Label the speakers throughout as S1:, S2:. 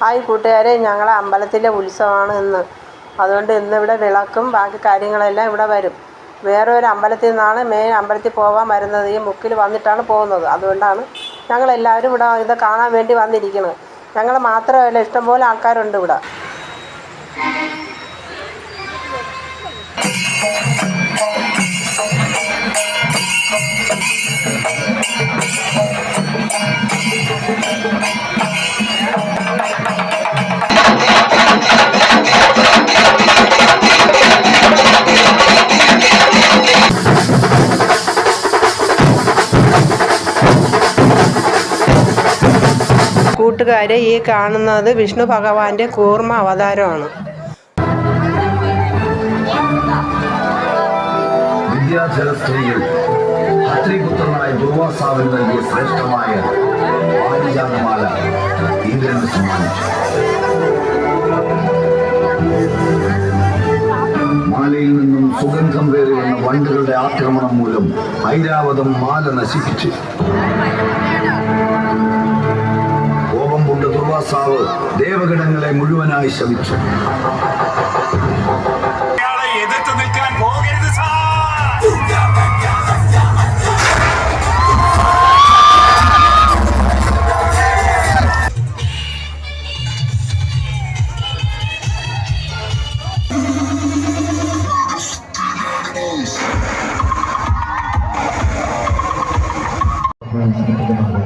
S1: Hi കൂട്ടുകാരെ ഞങ്ങളെ അമ്പലത്തിലെ ഉത്സവമാണ് ഇന്ന്. അതുകൊണ്ട് ഇന്നിവിടെ വിളക്കും ബാക്കി കാര്യങ്ങളെല്ലാം ഇവിടെ വരും. വേറെ ഒരു അമ്പലത്തിൽ നിന്നാണ് മെയിൻ അമ്പലത്തിൽ പോകാൻ വരുന്നത്. ഈ മുക്കിൽ വന്നിട്ടാണ് പോകുന്നത്. അതുകൊണ്ടാണ് ഞങ്ങളെല്ലാവരും ഇവിടെ ഇത് കാണാൻ വേണ്ടി വന്നിരിക്കുന്നത് ഞങ്ങൾ മാത്രമല്ല ഇഷ്ടംപോലെ ആൾക്കാരുണ്ട് ഇവിടെ. കൂട്ടുകാരെ ഈ കാണുന്നത് വിഷ്ണു ഭഗവാന്റെ കൂർമ്മ അവതാരമാണ്.
S2: ശ്രേഷ്ഠമായ മാലയിൽ നിന്നും സുഗന്ധം പേറി വന്ന വണ്ടുകളുടെ ആക്രമണം മൂലം ഐരാവതം മാല നശിപ്പിച്ചു. ദുർവാസാവ് ദേവഗണങ്ങളെ മുഴുവനായി ശമിച്ചു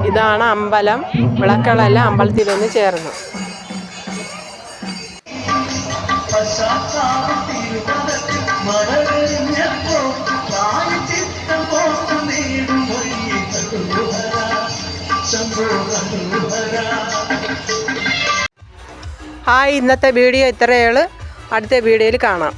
S1: ഇതാണ് അമ്പലം. വിളക്കുകളെല്ലാം അമ്പലത്തിൽ വന്ന് ചേർന്നു. ഹായ് ഇന്നത്തെ വീഡിയോ ഇത്രയേ അടുത്ത വീഡിയോയിൽ കാണാം.